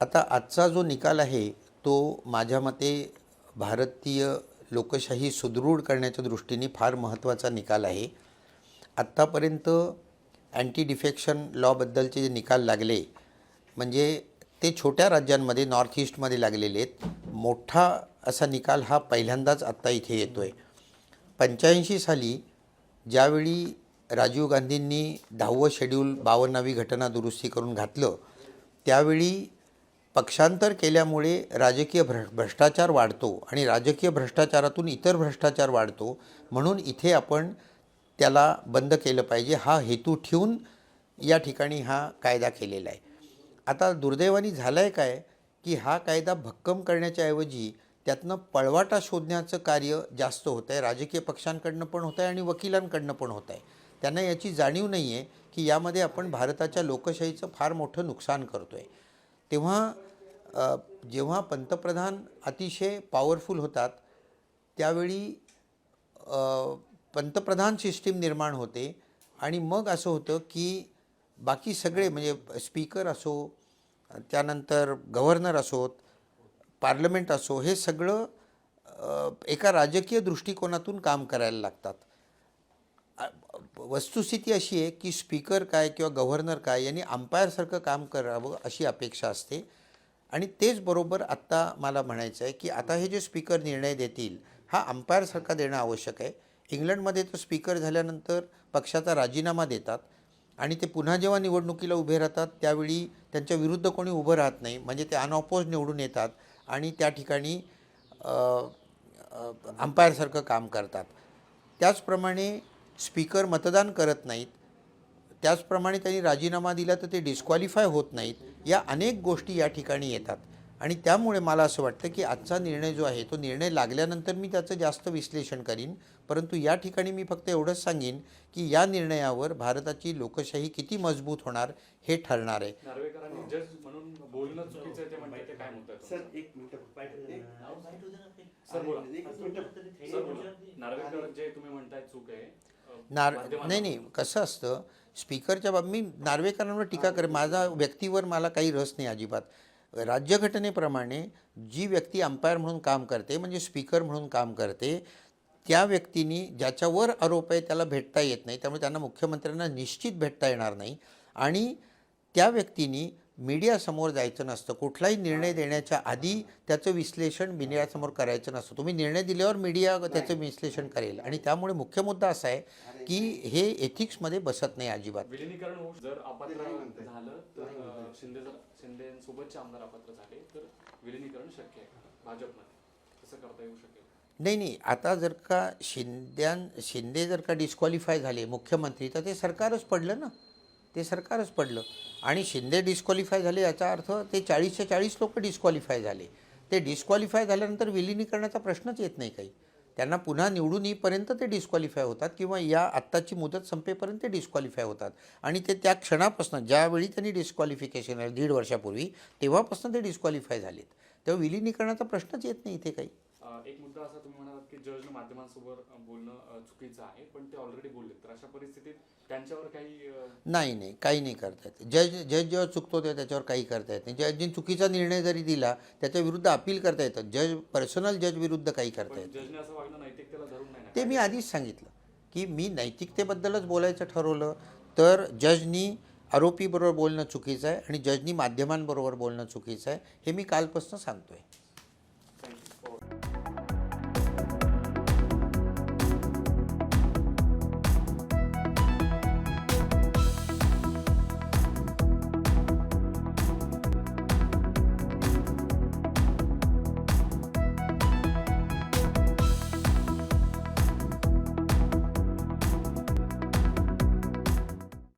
आता आजचा जो निकाल आहे तो माझ्या मते भारतीय लोकशाही सुदृढ करण्याच्या दृष्टीने फार महत्त्वाचा निकाल आहे. आत्तापर्यंत अँटी डिफेक्शन लॉबद्दलचे जे निकाल लागले म्हणजे ते छोट्या राज्यांमध्ये नॉर्थ ईस्टमध्ये लागलेले आहेत. मोठा असा निकाल हा पहिल्यांदाच आत्ता इथे येतो आहे पंच्याऐंशी साली ज्यावेळी राजीव गांधींनी दहावं शेड्यूल बावन्नावी घटना दुरुस्ती करून घातलं त्यावेळी पक्षांतर केल्यामुळे राजकीय भ्र भ्रष्टाचार वाढतो आणि राजकीय भ्रष्टाचारातून इतर भ्रष्टाचार वाढतो म्हणून इथे आपण त्याला बंद केलं पाहिजे. हा हेतू ठेवून या ठिकाणी हा कायदा केलेला आहे. आता दुर्दैवानी झालं आहे काय? की हा कायदा भक्कम करण्याच्या ऐवजी त्यातनं पळवाटा शोधण्याचं कार्य जास्त होतं आहे राजकीय पक्षांकडनं पण होतं आहे आणि वकिलांकडनं पण होत आहे त्यांना याची जाणीव नाही आहे की यामध्ये आपण भारताच्या लोकशाहीचं फार मोठं नुकसान करतो आहे तेव्हा जेव्हा पंतप्रधान अतिशय पॉवरफुल होतात त्यावेळी पंतप्रधान सिस्टीम निर्माण होते आणि मग असं होतं की बाकी सगळे म्हणजे स्पीकर असो त्यानंतर गव्हर्नर असोत पार्लमेंट असो हे सगळं एका राजकीय दृष्टिकोनातून काम करायला लागतात. वस्तुस्थिती अशी आहे की स्पीकर काय किंवा गव्हर्नर काय यांनी अंपायरसारखं काम करावं अशी अपेक्षा असते. आणि तेच बरोबर आत्ता मला म्हणायचं आहे की आता हे जे स्पीकर निर्णय देतील हा अंपायरसारखा देणं आवश्यक आहे. इंग्लंडमध्ये तर स्पीकर झाल्यानंतर पक्षाचा राजीनामा देतात आणि ते पुन्हा जेव्हा निवडणुकीला उभे राहतात त्यावेळी त्यांच्या विरुद्ध कोणी उभं राहत नाही. म्हणजे ते अनऑपोज निवडून येतात आणि त्या ठिकाणी अंपायरसारखं काम करतात. त्याचप्रमाणे स्पीकर मतदान करत नाहीत त्याचप्रमाणे त्यांनी राजीनामा दिला तर ते डिस्क्वालिफाय होत नाहीत या अनेक गोष्टी या ठिकाणी येतात. आणि त्यामुळे मला असं वाटतं की आजचा निर्णय जो आहे तो निर्णय लागल्यानंतर मी त्याचं जास्त विश्लेषण करीन. परंतु या ठिकाणी मी फक्त एवढंच सांगेन की या निर्णयावर भारताची लोकशाही किती मजबूत होणार हे ठरणार आहे. नार्वेकरांनी जज म्हणून बोलणं चुकीचं आहे ते म्हणतात ते काय म्हणतात? सर एक मिनिट सर बोला. एक मिनिट. सर बोला. नार्वेकर जे तुम्ही म्हणताय चूक आहे. नार नाही नाही कसं असतं स्पीकरच्या बाब मी नार्वेकरांवर टीका करे माझा व्यक्तीवर मला काही रस नाही अजिबात. राज्यघटनेप्रमाणे जी व्यक्ती अंपायर म्हणून काम करते म्हणजे स्पीकर म्हणून काम करते त्या व्यक्तीनी ज्याच्यावर आरोप आहे त्याला भेटता येत नाही. त्यामुळे त्यांना मुख्यमंत्र्यांना निश्चित भेटता येणार नाही. आणि त्या व्यक्तीनी मीडियासमोर जायचं नसतं. कुठलाही निर्णय देण्याच्या आधी त्याचं विश्लेषण मीडियासमोर करायचं नसतं. तुम्ही निर्णय दिल्यावर मीडिया त्याचं विश्लेषण करेल. आणि त्यामुळे मुख्य मुद्दा असा आहे की हे एथिक्समध्ये बसत नाही अजिबात. विलिनीकरण होऊ जर अपात्र झालं तर अ, शिंदे जर शिंदेसोबतचे आमदार अपात्र झाले तर विलिनीकरण शक्य आहे भाजपमध्ये. तसं करता येऊ शकेल. नाही नाही. आता जर का शिंद्यां शिंदे जर का डिस्क्वालिफाय झाले मुख्यमंत्री तर ते सरकारच पडलं ना? ते सरकारच पडलं. आणि शिंदे डिस्क्वालिफाय झाले याचा अर्थ ते चाळीसच्या चाळीस लोक डिस्क्वालिफाय झाले. ते डिस्क्वालिफाय झाल्यानंतर विलिनीकरणाचा प्रश्नच येत नाही काही. त्यांना पुन्हा निवडून येईपर्यंत ते डिस्क्वालिफाय होतात किंवा या आत्ताची मुदत संपेपर्यंत ते डिस्क्वालिफाय होतात. आणि ते त्या क्षणापासून ज्यावेळी त्यांनी डिस्क्वालिफिकेशन आहे दीड वर्षापूर्वी तेव्हापासून ते डिस्क्वालिफाय झालेत. तेव्हा विलिनीकरणाचा प्रश्नच येत नाही इथे काही. एक मुद्दा असा तुम्ही म्हणालात की जजनं माध्यमांसोबत बोलणं चुकीचं आहे पण ते ऑलरेडी बोलले तर अशा परिस्थितीत त्यांच्यावर काही नाही नाही. काही नाही करता येत. जज जज जेव्हा चुकतो तेव्हा त्याच्यावर काही करता येत नाही. जजने चुकीचा निर्णय जरी दिला त्याच्या विरुद्ध अपील करता येतं. जज पर्सनल जज विरुद्ध काही करता येत. जजने असं वागणं नैतिकतेला धरून नाही ते मी आधीच सांगितलं की मी नैतिकतेबद्दलच बोलायचं ठरवलं तर जजनी आरोपीबरोबर बोलणं चुकीचं आहे आणि जजनी माध्यमांबरोबर बोलणं चुकीचं आहे हे मी कालपासून सांगतो आहे